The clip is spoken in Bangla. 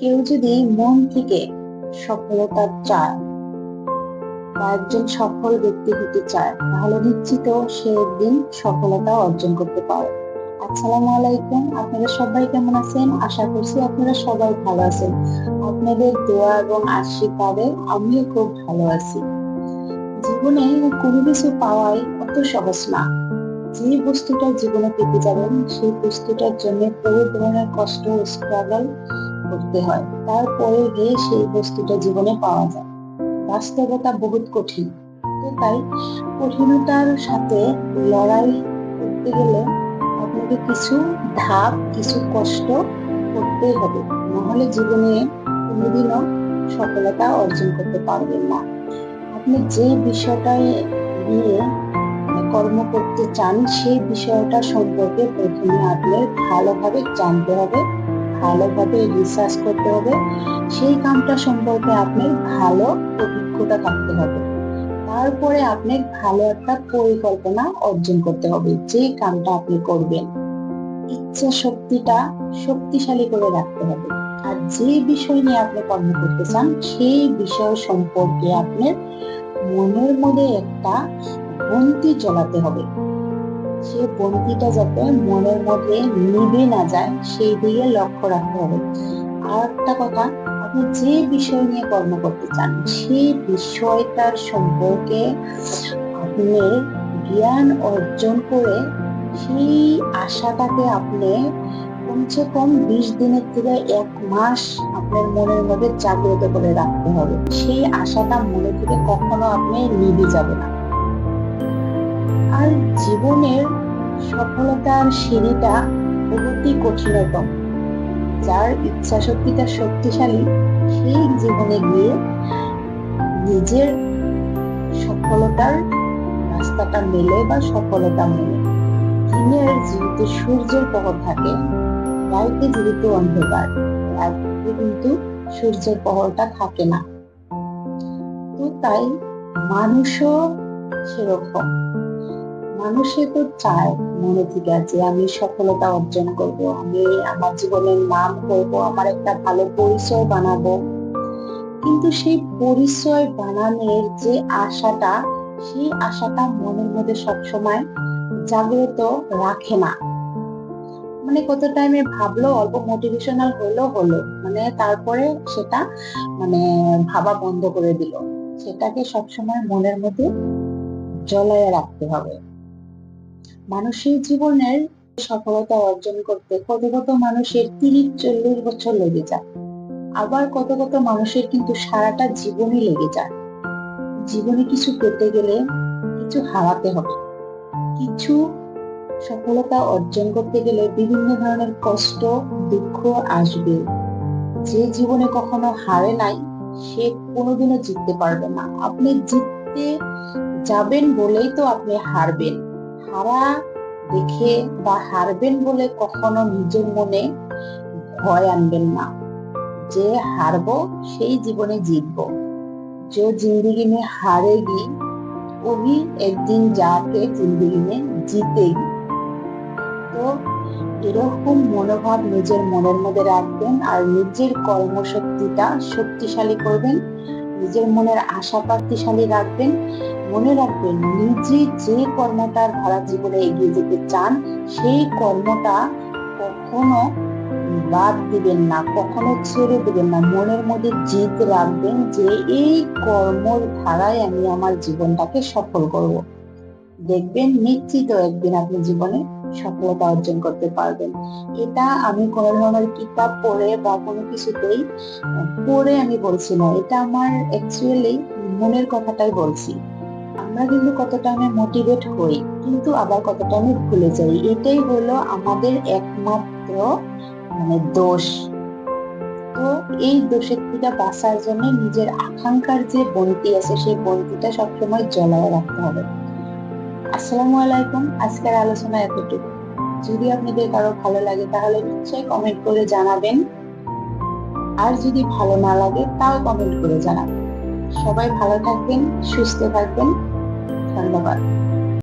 কেউ যদি মন থেকে সফলতা চায় বা একজন সফল ব্যক্তি হতে চায়, তাহলে নিশ্চিত সে একদিন সফলতা অর্জন করতে পারে আসসালামু আলাইকুম, আপনারা সবাই কেমন আছেন? আশা করছি আপনারা সবাই ভালো আছেন। আপনাদের দোয়া এবং আশীর্বাদে আমিও খুব ভালো আছি। জীবনে কোনো কিছু পাওয়াই অত সহজ না। যে বস্তুটা জীবনে পেতে যাবেন, সেই বস্তুটার জন্য বহু ধরনের কষ্ট স্ট্রাগল করতে হয় তারপরে গিয়ে সেই বস্তুটা জীবনে পাওয়া যায়। বাস্তবতা বহুত কঠিন। তো তাই কঠিনতার সাথে লড়াই করতে গেলে আপনাকে কিছু ধাপ, কিছু কষ্ট করতেই হবে। নাহলে জীবনে কোনোদিনও সফলতা অর্জন করতে পারবেন না। আপনি যে বিষয়টায় নিয়ে কর্ম করতে চান, সেই বিষয়টা সম্পর্কে প্রথমে আপনার ভালোভাবে জানতে হবে। ভালোভাবে রিসার্চ করতে হবে। সেই কামটা সম্পর্কে আপনার ভালো অভিজ্ঞতা থাকতে হবে। তারপরে আপনি ভালো একটা পরিকল্পনা অর্জন করতে হবে, যে কামটা আপনি করবেন। ইচ্ছা শক্তিটা শক্তিশালী করে রাখতে হবে। আর যে বিষয় নিয়ে আপনি কর্ম করতে চান, সেই বিষয় সম্পর্কে আপনার মনের মধ্যে একটা বন্তি জ্বলাতে হবে। সে বন্তিটা যাতে মনের মধ্যে নিভে না যায়, সেই দিকে লক্ষ্য রাখতে হবে। আর একটা কথা, আপনি যে বিষয় নিয়ে কর্ম করতে চান, সেই বিষয়টার সম্পর্কে আপনি জ্ঞান অর্জন করে সেই আশাটাকে আপনি কমসে কম বিশ দিনের থেকে এক মাস আপনার মনের মধ্যে জাগ্রত করে রাখতে হবে। সেই আশাটা মনে থেকে কখনো আপনি নিভে যাবে না। আর জীবনের সফলতার সিঁড়িটা অতি কঠিনতম। যার ইচ্ছা শক্তিটা শক্তিশালী, সেই জীবনে গিয়ে নিজের সফলতার রাস্তাটা মেলে বা সফলতা মেলে। দিনের যেহেতু সূর্যের প্রভাব থাকে, রাইতে যেহেতু অন্ধকার রাতে কিন্তু সূর্যের প্রহরটা থাকে না। তো তাই মানুষও সেরকম। মানুষে তো চায় মনে থেকে যে আমি সফলতা অর্জন করব, আমি আমার জীবনের নাম করব, আমার একটা ভালো পরিচয় বানাবো। কিন্তু সেই পরিচয় বানানোর যে আশাটা, সেই আশাটা মনের মধ্যে সবসময় জাগ্রত রাখে না। মানে কত টাইমে ভাবলো, অল্প মোটিভেশনাল হলো হলো। মানে তারপরে সেটা মানে ভাবা বন্ধ করে দিল। সেটাকে সবসময় মনের মধ্যে জ্বলায় রাখতে হবে। মানুষের জীবনের সফলতা অর্জন করতে কত কত মানুষের তিরিশ চল্লিশ বছর লেগে যায়। আবার কত কত মানুষের কিন্তু সারাটা জীবনই লেগে যায়। জীবনে কিছু পেতে গেলে কিছু হারাতে হবে। কিছু সফলতা অর্জন করতে গেলে বিভিন্ন ধরনের কষ্ট, দুঃখ আসবে। যে জীবনে কখনো হারে নাই, সে কোনোদিনও জিততে পারবে না। আপনি জিততে যাবেন বলেই তো আপনি হারবেন। হারা দেখে বা হারবেন বলে কখনো নিজের মনে ভয় আনবেন না। যে হারব, সেই জীবনে জিতব। যে জিন্দিগি মে হারে গি ওই একদিন যাকে জিন্দিগি মে জিতে গি তো এরকম মনোভাব নিজের মনের মধ্যে রাখবেন আর নিজের কর্মশক্তিটা শক্তিশালী করবেন। নিজের মনের আশা প্রাপ্তিশালী রাখবেন। মনে রাখবেন, নিজে যে কর্মটার ধারা জীবনে এগিয়ে যেতে চান, সেই কর্মটা কখনো বাদ দিবেন না, কখনো ছেড়ে দিবেন না। মনের মধ্যে জিদ রাখবেন যে, এই কর্মর ধারায় আমি আমার জীবনটাকে সফল করব। দেখবেন নিশ্চিত একদিন আপনি জীবনে সফলতা অর্জন করতে পারবেন। এটা আমি কোন ধরনের কিতাব পড়ে বা কোনো কিছুতেই পড়ে আমি বলছি না। এটা আমার অ্যাকচুয়ালি মনের কথাটাই বলছি। আমরা কিন্তু কতটা আমি মোটিভেট হই, কিন্তু আবার কতটা আমি ভুলে যাই, এটাই হলো আমাদের একমাত্র মানে দোষ। তো এই দোষের থেকে বাঁচার জন্য নিজের আকাঙ্ক্ষার যে বন্তি আছে, সেই বন্তিটা সবসময় জ্বলায় রাখতে হবে। আসসালামু আলাইকুম, আজকের আলোচনা এতটুকু। যদি আপনাদের কারও ভালো লাগে, তাহলে নিশ্চয়ই কমেন্ট করে জানাবেন। আর যদি ভালো না লাগে, তাও কমেন্ট করে জানাবেন। সবাই ভালো থাকবেন, সুস্থ থাকবেন। ধন্যবাদ।